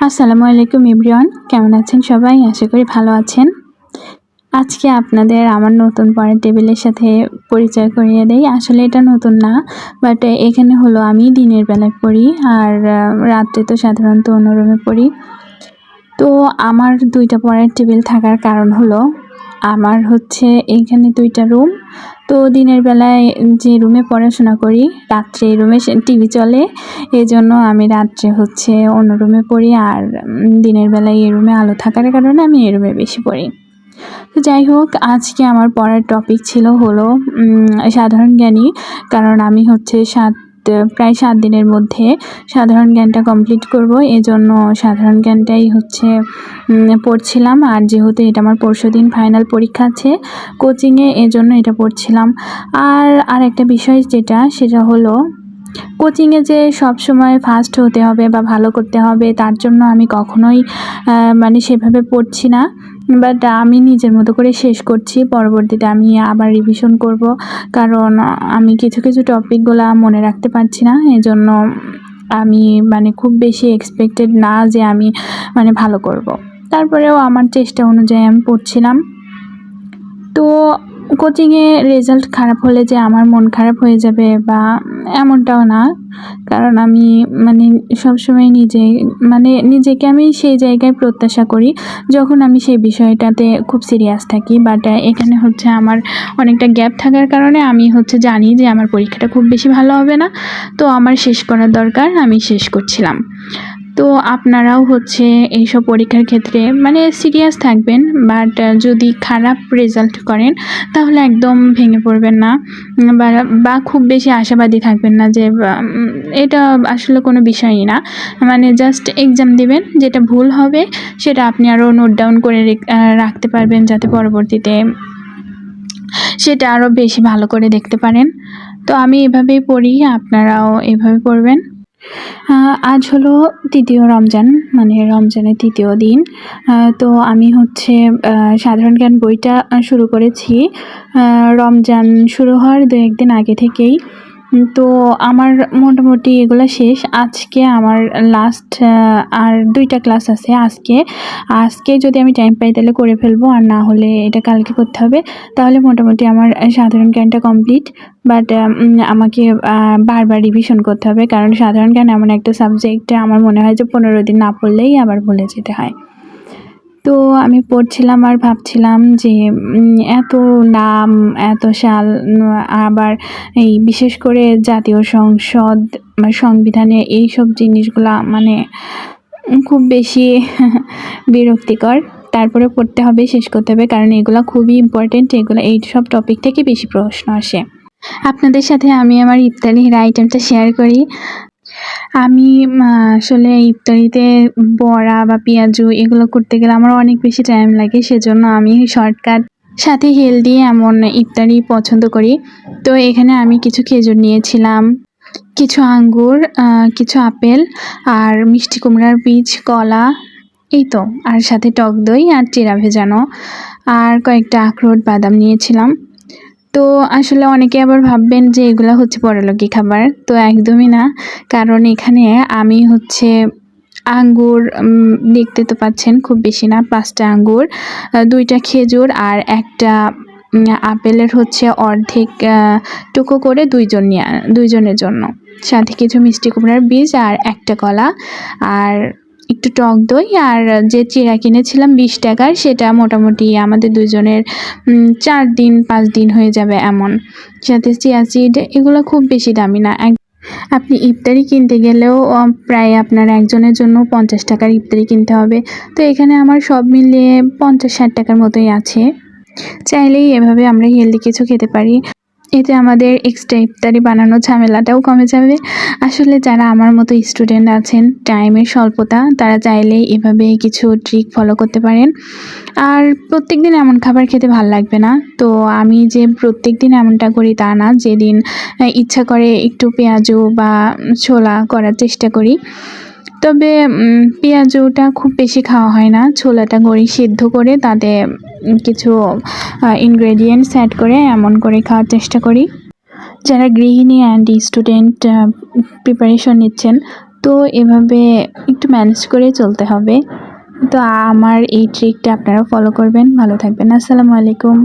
আসসালামু আলাইকুম ইব্রিয়ান কেমন আছেন সবাই? আশা করি ভালো আছেন। আজকে আপনাদের আমার নতুন পরের টেবিলের সাথে পরিচয় করিয়ে দেই। আসলে এটা নতুন না বাট এখানে হলো আমি দিনের বেলায় পড়ি আর রাত্রে তো সাধারণত অন্যরমে পড়ি। তো আমার দুইটা পরের টেবিল থাকার কারণ হলো আমার হচ্ছে এইখানে দুইটা রুম তো দিনের বেলায় যে রুমে পড়াশোনা করি, রাত্রে এই রুমে টিভি চলে। এই জন্য আমি রাত্রে হচ্ছে অন্য রুমে পড়ি আর দিনের বেলায় এই রুমে আলো থাকার কারণে আমি এই রুমে বেশি পড়ি। তো যাই হোক, আজকে আমার পড়ার টপিক ছিল হলো সাধারণ জ্ঞানী। কারণ আমি হচ্ছে সাত প্রায় সাত দিনের মধ্যে সাধারণ জ্ঞানটা কমপ্লিট করব। এজন্য সাধারণ জ্ঞানটাই হচ্ছে পড়ছিলাম। আর যেহেতু এটা আমার পরশু দিন ফাইনাল পরীক্ষা আছে কোচিংয়ে এজন্য এটা পড়ছিলাম। আর আর একটা বিষয় যেটা, সেটা হলো কোচিংয়ে যে সব সময় ফার্স্ট হতে হবে বা ভালো করতে হবে, তার জন্য আমি কখনোই মানে সেভাবে পড়ছি না। বাট আমি নিজের মতো করে শেষ করছি। পরবর্তীতে আমি আবার রিভিশন করব। কারণ আমি কিছু কিছু টপিকগুলো মনে রাখতে পারছি না। এই জন্য আমি মানে খুব বেশি এক্সপেক্টেড না যে আমি মানে ভালো করব। তারপরেও আমার চেষ্টা অনুযায়ী আমি পড়ছিলাম। তো কোচিংয়ে রেজাল্ট খারাপ হলে যে আমার মন খারাপ হয়ে যাবে বা এমনটাও না। কারণ আমি মানে সবসময় নিজে মানে নিজেকে আমি সেই জায়গায় প্রত্যাশা করি যখন আমি সেই বিষয়টাতে খুব সিরিয়াস থাকি। বাট এখানে হচ্ছে আমার অনেকটা গ্যাপ থাকার কারণে আমি হচ্ছে জানি যে আমার পরীক্ষাটা খুব বেশি ভালো হবে না। তো আমার শেষ করার দরকার আমি শেষ করছিলাম। তো আপনারাও হচ্ছে এইসব পরীক্ষার ক্ষেত্রে মানে সিরিয়াস থাকবেন বাট যদি খারাপ রেজাল্ট করেন, তাহলে একদম ভেঙে পড়বেন না। বা খুব বেশি আশাবাদী থাকবেন না যে এটা আসলে কোনো বিষয়ই না। মানে জাস্ট এক্সাম দিবেন, যেটা ভুল হবে, সেটা আপনি আরও নোট ডাউন করে রেখ- রাখতে পারবেন যাতে পরবর্তীতে সেটা আরও বেশি ভালো করে দেখতে পারেন। তো আমি এভাবেই পড়ি, আপনারাও এভাবে পড়বেন। আজ হলো তৃতীয় রমজান মানে রমজানের তৃতীয় দিন। তো আমি হচ্ছে সাধারণ জ্ঞান বইটা শুরু করেছি। রমজান শুরু হওয়ার দু একদিন আগে থেকেই। তো আমার মোটামুটি এগুলো শেষ। আজকে আমার লাস্ট আর দুইটা ক্লাস আছে আজকে। আজকে যদি আমি টাইম পাই তাহলে করে ফেলব, আর না হলে এটা কালকে করতে হবে। তাহলে মোটামুটি আমার সাধারণ জ্ঞানটা কমপ্লিট বাট আমাকে বারবার রিভিশন করতে হবে। কারণ সাধারণ জ্ঞান এমন একটা সাবজেক্ট আমার মনে হয় যে পনেরো দিন না পড়লেই আবার ভুলে যেতে হয়। আমি পড়ছিলাম আর ভাবছিলাম যে এত নাম, এত সাল, আবার এই বিশেষ করে জাতীয় সংসদ সংবিধানে এইসব জিনিসগুলা মানে খুব বেশি বিরক্তিকর। তারপরে পড়তে হবে, শেষ করতে হবে, কারণ এগুলো খুবই ইম্পর্টেন্ট এগুলো এই সব টপিক থেকে বেশি প্রশ্ন আসে। আপনাদের সাথে আমি আমার ইফতারির আইটেমটা শেয়ার করি। আমি আসলে ইফতারিতে বড়া বা পেঁয়াজু এগুলো করতে গেলে আমার অনেক বেশি টাইম লাগে, সেজন্য আমি শর্টকাট সাথে হেলদি এমন ইফতারি পছন্দ করি। তো এখানে আমি কিছু খেজুর নিয়েছিলাম, কিছু আঙ্গুর কিছু আপেল আর মিষ্টি কুমড়ার বীজ, কলা, এই তো। আর সাথে টক দই আর চিরা ভেজানো। আর কয়েকটা আখরোট বাদাম নিয়েছিলাম। তো আসলে অনেকে আবার ভাববেন যে এগুলো হচ্ছে বড়লোকি খাবার। তো একদমই না। কারণ এখানে আমি হচ্ছে আঙ্গুর দেখতে তো পাচ্ছেন খুব বেশি না, পাঁচটা আঙ্গুর দুইটা খেজুর আর একটা আপেলের হচ্ছে অর্ধেক টুকু করে দুইজন দুইজনের জন্য। সাথে কিছু মিষ্টি কুমড়ার বীজ আর একটা কলা। আর একটু টক দই আর যে চিড়া কিনেছিলাম বিশ টাকার, সেটা মোটামুটি আমাদের দুজনের চার দিন, পাঁচ দিন হয়ে যাবে এমন। সাথে চিয়া সিড এগুলো খুব বেশি দামি না। আপনি ইফতারি কিনতে গেলেও প্রায় আপনার একজনের জন্য পঞ্চাশ টাকার ইফতারি কিনতে হবে। তো এখানে আমার সব মিলিয়ে পঞ্চাশ ষাট টাকার মতোই আছে। চাইলেই এভাবে আমরা হেলদি কিছু খেতে পারি। এতে আমাদের এক্সট্রা ইফতারি বানানো ঝামেলাটাও কমে যাবে। আসলে যারা আমার মতো স্টুডেন্ট আছেন টাইমের স্বল্পতা, তারা চাইলে এভাবে কিছু ট্রিক ফলো করতে পারেন। আর প্রত্যেক দিন এমন খাবার খেতে ভালো লাগবে না। তো আমি যে প্রত্যেক দিন এমনটা করি তা না। যেদিন ইচ্ছা করে একটু পেঁয়াজু বা ছোলা করার চেষ্টা করি। তবে পেঁয়াজুটা খুব বেশি খাওয়া হয় না। ছোলাটা করি সিদ্ধ করে তাতে কিছু ইনগ্রেডিয়েন্টস অ্যাড করে, এমন করে খাওয়ার চেষ্টা করি। যারা গৃহিণী অ্যান্ড স্টুডেন্ট প্রিপারেশন নিচ্ছেন, তো এভাবে একটু ম্যানেজ করে চলতে হবে। তো আমার এই ট্রিকটা আপনারা ফলো করবেন। ভালো থাকবেন। আসসালামু আলাইকুম।